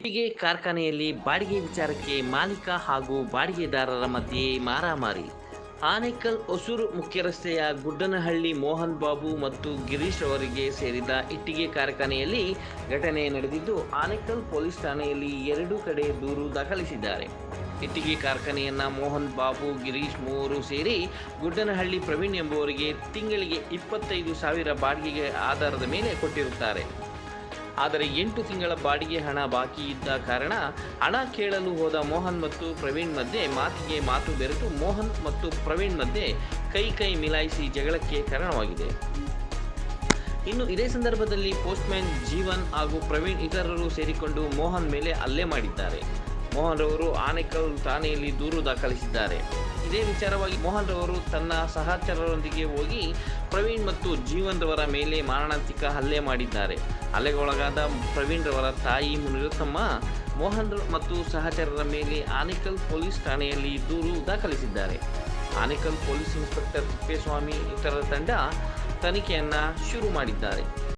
ಇಟ್ಟಿಗೆ ಕಾರ್ಖಾನೆಯಲ್ಲಿ ಬಾಡಿಗೆ ವಿಚಾರಕ್ಕೆ ಮಾಲೀಕ ಹಾಗೂ ಬಾಡಿಗೆದಾರರ ಮಧ್ಯೆ ಮಾರಾಮಾರಿ. ಆನೇಕಲ್ ಹೊಸೂರು ಮುಖ್ಯ ರಸ್ತೆಯ ಗುಡ್ಡನಹಳ್ಳಿ ಮೋಹನ್ ಬಾಬು ಮತ್ತು ಗಿರೀಶ್ ಅವರಿಗೆ ಸೇರಿದ ಇಟ್ಟಿಗೆ ಕಾರ್ಖಾನೆಯಲ್ಲಿ ಘಟನೆ ನಡೆದಿದ್ದು, ಆನೇಕಲ್ ಪೊಲೀಸ್ ಠಾಣೆಯಲ್ಲಿ ಎರಡು ಕಡೆ ದೂರು ದಾಖಲಿಸಿದ್ದಾರೆ. ಇಟ್ಟಿಗೆ ಕಾರ್ಖಾನೆಯನ್ನ ಮೋಹನ್ ಬಾಬು, ಗಿರೀಶ್ ಮೂವರು ಸೇರಿ ಗುಡ್ಡನಹಳ್ಳಿ ಪ್ರವೀಣ್ ಎಂಬುವರಿಗೆ ತಿಂಗಳಿಗೆ ಇಪ್ಪತ್ತೈದು ಸಾವಿರ ಬಾಡಿಗೆಗೆ ಆಧಾರದ ಮೇಲೆ ಕೊಟ್ಟಿರುತ್ತಾರೆ. ಆದರೆ ಎಂಟು ತಿಂಗಳ ಬಾಡಿಗೆ ಹಣ ಬಾಕಿ ಇದ್ದ ಕಾರಣ ಹಣ ಕೇಳಲು ಹೋದ ಮೋಹನ್ ಮತ್ತು ಪ್ರವೀಣ್ ಮಧ್ಯೆ ಮಾತಿಗೆ ಮಾತು ಬೆರೆತು ಮೋಹನ್ ಮತ್ತು ಪ್ರವೀಣ್ ಮಧ್ಯೆ ಕೈ ಕೈ ಮಿಲಾಯಿಸಿ ಜಗಳಕ್ಕೆ ಕಾರಣವಾಗಿದೆ. ಇನ್ನು ಇದೇ ಸಂದರ್ಭದಲ್ಲಿ ಪೋಸ್ಟ್ಮ್ಯಾನ್ ಜೀವನ್ ಹಾಗೂ ಪ್ರವೀಣ್ ಇತರರು ಸೇರಿಕೊಂಡು ಮೋಹನ್ ಮೇಲೆ ಹಲ್ಲೆ ಮಾಡಿದ್ದಾರೆ. ಮೋಹನ್ ರವರು ಆನೇಕಲ್ ಠಾಣೆಯಲ್ಲಿ ದೂರು ದಾಖಲಿಸಿದ್ದಾರೆ. ಇದೇ ವಿಚಾರವಾಗಿ ಮೋಹನ್ ರವರು ತನ್ನ ಸಹಚರರೊಂದಿಗೆ ಹೋಗಿ ಪ್ರವೀಣ್ ಮತ್ತು ಜೀವನ್ ರವರ ಮೇಲೆ ಮಾರಣಾಂತಿಕ ಹಲ್ಲೆ ಮಾಡಿದ್ದಾರೆ. ಹಲ್ಲೆಗೊಳಗಾದ ಪ್ರವೀಣ್ ರವರ ತಾಯಿ ನಿರುತ್ತಮ್ಮ ಮೋಹನ್ ಮತ್ತು ಸಹಚರರ ಮೇಲೆ ಆನೇಕಲ್ ಪೊಲೀಸ್ ಠಾಣೆಯಲ್ಲಿ ದೂರು ದಾಖಲಿಸಿದ್ದಾರೆ. ಆನೇಕಲ್ ಪೊಲೀಸ್ ಇನ್ಸ್ಪೆಕ್ಟರ್ ತಿಪ್ಪೇಸ್ವಾಮಿ, ಇತರ ತಂಡ ತನಿಖೆಯನ್ನು ಶುರು ಮಾಡಿದ್ದಾರೆ.